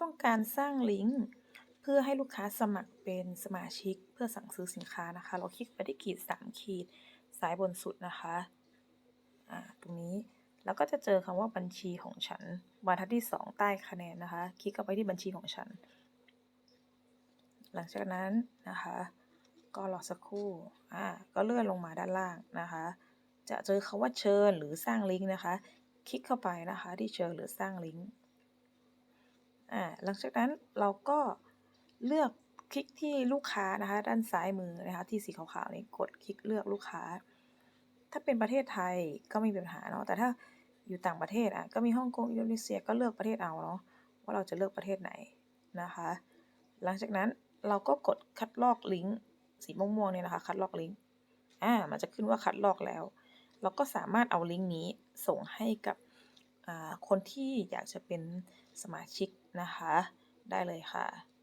ต้องการสร้างลิงก์ เพื่อให้ลูกค้าสมัครเป็นสมาชิกเพื่อสั่งซื้อสินค้านะคะ เราคลิกไปที่ขีด 3 ขีดซ้ายบนสุดนะคะอ่าตรงนี้แล้วก็จะเจอคำว่าบัญชีของฉันบรรทัดที่ 2 ใต้คะแนนนะคะ คลิกเข้าไปที่บัญชีของฉัน หลังจากนั้นนะคะ ก็รอสักครู่อ่าก็เลื่อนลงมาด้านล่างนะคะ จะเจอคาว่าเชิญหรือสร้างลิงก์นะคะ คลิกเข้าไปนะคะที่เชิญหรือสร้างลิงก์ อ่าหลังจากนั้นเราก็เลือกคลิกที่ลูกค้านะคะ ด้านซ้ายมือนะคะที่สีขาวๆนี้กดคลิกเลือกลูกค้า ถ้าเป็นประเทศไทยก็ไม่มีปัญหาเนาะแต่ถ้าอยู่ต่างประเทศอะก็มีฮ่องกงอินโดนีเซียก็เลือกประเทศเอาเนาะว่าเราจะเลือกประเทศไหนนะคะ หลังจากนั้นเราก็กดคัดลอกลิงก์สีม่วงๆเนี่ยนะคะ คัดลอกลิงก์อ่ามันจะขึ้นว่าคัดลอกแล้ว เราก็สามารถเอาลิงก์นี้ส่งให้กับ คนที่อยากจะเป็นสมาชิกนะคะ ได้เลยค่ะ